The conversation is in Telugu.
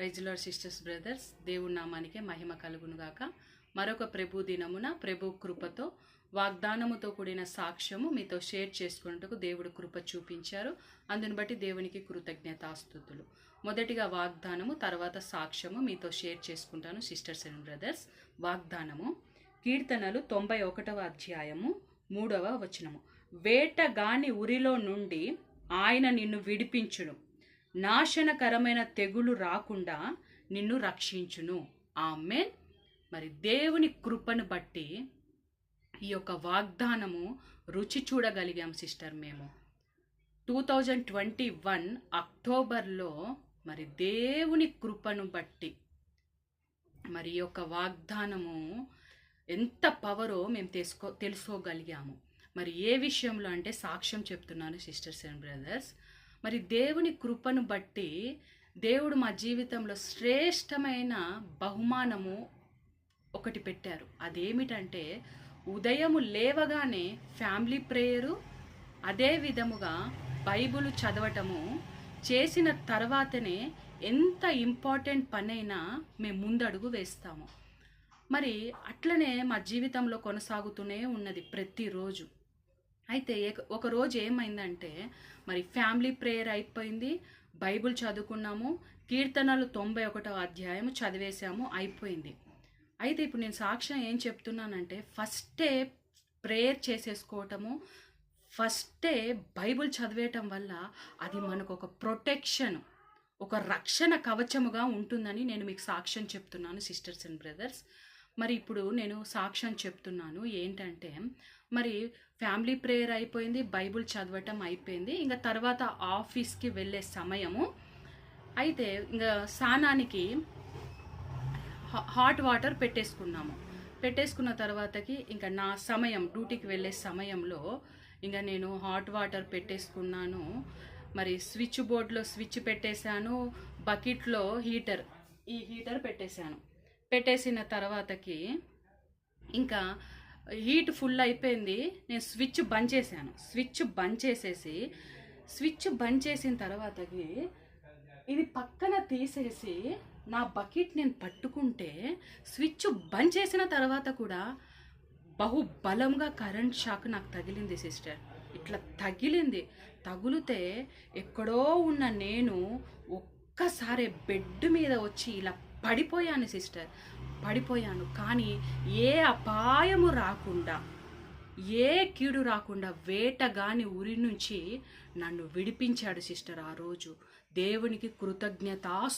ప్రైజ్లాడ్ సిస్టర్స్ బ్రదర్స్ దేవుడి నామానికే మహిమ కలుగును గాక మరొక ప్రభు దినమున ప్రభు కృపతో వాగ్దానముతో కూడిన సాక్ష్యము మీతో షేర్ చేసుకున్నట్టుకు దేవుడు కృప చూపించారు. అందుని బట్టి దేవునికి కృతజ్ఞతాస్తుతులు మొదటిగా వాగ్దానము తర్వాత సాక్ష్యము మీతో షేర్ చేసుకుంటాను సిస్టర్స్ అండ్ బ్రదర్స్ వాగ్దానము కీర్తనలు తొంభై ఒకటవ అధ్యాయము మూడవ వచనము. వేటగాని ఉరిలో నుండి ఆయన నిన్ను విడిపించును. నాశనకరమైన తెగులు రాకుండా నిన్ను రక్షించును. ఆమెన్. మరి దేవుని కృపను బట్టి ఈ యొక్క వాగ్దానము రుచి చూడగలిగాం సిస్టర్ మేము. టూ థౌజండ్ ట్వంటీ వన్ అక్టోబర్లో మరి దేవుని కృపను బట్టి మరి యొక్క వాగ్దానము ఎంత పవరో మేము తెలుసుకో తెలుసుకోగలిగాము. మరి ఏ విషయంలో అంటే సాక్ష్యం చెప్తున్నాను సిస్టర్స్ అండ్ బ్రదర్స్. మరి దేవుని కృపను బట్టి దేవుడు మా జీవితంలో శ్రేష్టమైన బహుమానము ఒకటి పెట్టారు. అదేమిటంటే ఉదయము లేవగానే ఫ్యామిలీ ప్రేయరు అదే విధముగా బైబుల్ చదవటము చేసిన తర్వాతనే ఎంత ఇంపార్టెంట్ పనైనా మేము ముందడుగు వేస్తాము. మరి అట్లనే మా జీవితంలో కొనసాగుతూనే ఉన్నది ప్రతిరోజు. అయితే ఏక- ఒక రోజు ఏమైందంటే మరి ఫ్యామిలీ ప్రేయర్ అయిపోయింది బైబుల్ చదువుకున్నాము కీర్తనలు తొంభై ఒకటో అధ్యాయం చదివేశాము అయిపోయింది. అయితే ఇప్పుడు నేను సాక్ష్యం ఏం చెప్తున్నానంటే ఫస్టే ప్రేయర్ చేసేసుకోవటము ఫస్టే బైబుల్ చదివేయటం వల్ల అది మనకు ఒక ప్రొటెక్షన్ ఒక రక్షణ కవచముగా ఉంటుందని నేను మీకు సాక్ష్యం చెప్తున్నాను సిస్టర్స్ అండ్ బ్రదర్స్. మరి ఇప్పుడు నేను సాక్ష్యం చెప్తున్నాను ఏంటంటే మరి ఫ్యామిలీ ప్రేయర్ అయిపోయింది బైబుల్ చదవటం అయిపోయింది ఇంకా తర్వాత ఆఫీస్కి వెళ్ళే సమయము. అయితే ఇంకా స్నానానికి హాట్ వాటర్ పెట్టేసుకున్నాము. పెట్టేసుకున్న తర్వాతకి ఇంకా నా సమయం డ్యూటీకి వెళ్ళే సమయంలో ఇంకా నేను హాట్ వాటర్ పెట్టేసుకున్నాను. మరి స్విచ్ బోర్డ్లో స్విచ్ పెట్టేశాను బకెట్లో హీటర్ ఈ హీటర్ పెట్టేశాను. పెట్టేసిన తర్వాతకి ఇంకా హీట్ ఫుల్ అయిపోయింది. నేను స్విచ్ బంద్ చేశాను. స్విచ్ బంద్ చేసేసి స్విచ్ బంద్ చేసిన తర్వాతకి ఇది పక్కన తీసేసి నా బకెట్ నేను పట్టుకుంటే స్విచ్ బంద్ చేసిన తర్వాత కూడా బహుబలంగా కరెంట్ షాక్ నాకు తగిలింది సిస్టర్. ఇట్లా తగిలింది. తగిలితే ఎక్కడో ఉన్న నేను ఒక్కసారి బెడ్ మీద వచ్చి ఇలా పడిపోయాను సిస్టర్. పడిపోయాను. కానీ ఏ అపాయము రాకుండా ఏ కీడు రాకుండా వేటగాని ఉరి నుంచి నన్ను విడిపించాడు సిస్టర్ ఆ రోజు. దేవునికి కృతజ్ఞత